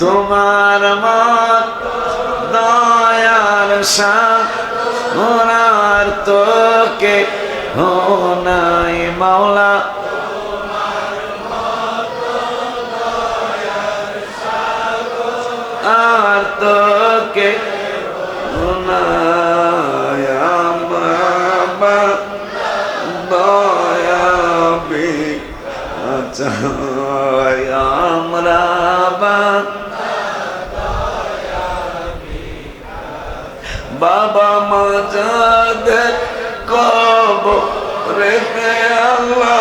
তোমার মত দয়ার সাথ ওনার তোকে হো নাই মাওলা। আর তোকে নাই আমার আচ্ছা বা বাবা মাজাদের কব রেখে আল্লাহ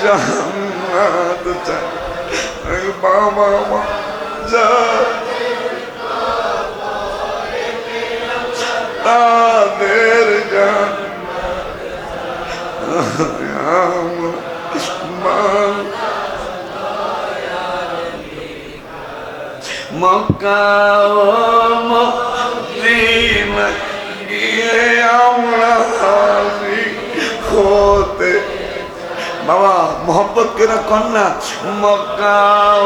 জান্নাত চাই বাবা তাদের জান মক্কা ও মদিনা, গিয়ে আমরা হতে। বাবা মোহব্বত করে কন্যা? মক্কা ও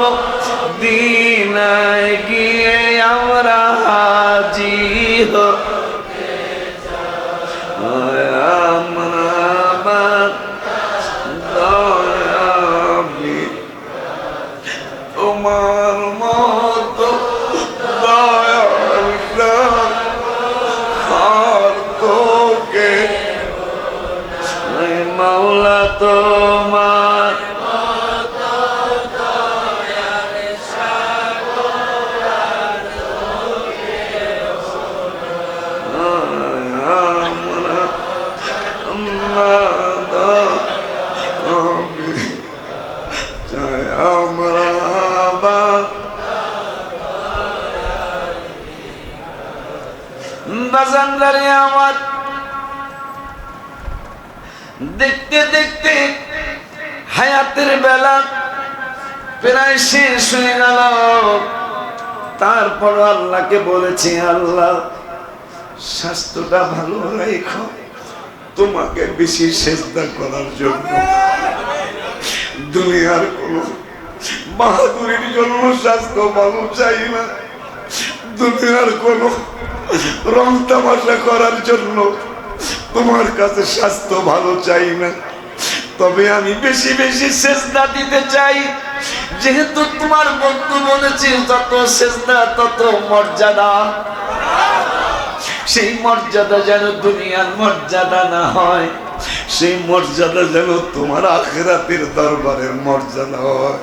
মদিনায় গিয়ে আমরা হাজি হতে তোমার মত আর তোকে। মাওলা তোমার আমার দেখতে দেখতে হায়াতের বেলা প্রায় শেষ হয়ে গেল। তারপর আল্লাহকে বলেছি, আল্লাহ, স্বাস্থ্যটা ভালো রেখো। তোমাকে বেশি চেষ্টা করার জন্য দুনিয়ার কোন বাহাদুরির জন্য স্বাস্থ্য ভালো চাই না। দুনিয়ার কোন রং তামাশা করার জন্য তোমার কাছে স্বাস্থ্য ভালো চাই না। তবে আমি বেশি বেশি চেষ্টা দিতে চাই। যেহেতু তোমার বন্ধু বলেছি তত চেষ্টা তত মর্যাদা। সেই মর্যাদা যেন দুনিয়ার মর্যাদা না হয়, সেই মর্যাদা যেন তোমার আখেরাতের দরবারের মর্যাদা হয়।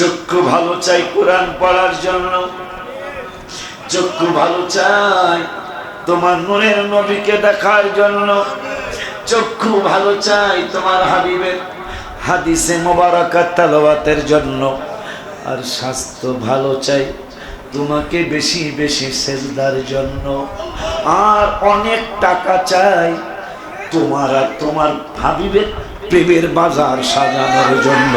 চক্ষু ভালো চাই কোরআন পড়ার জন্য। চক্ষু ভালো চাই তোমার নূরের নবীকে দেখার জন্য। চক্ষু ভালো চাই তোমার হাবিবের হাদিসে মোবারকাত তালাওয়াতের জন্য। আর স্বাস্থ্য ভালো চাই তোমাকে বেশি বেশি সেজদার জন্য। আর অনেক টাকা চাই তোমার আর তোমার হাবিবের প্রেমের বাজার সাজানোর জন্য।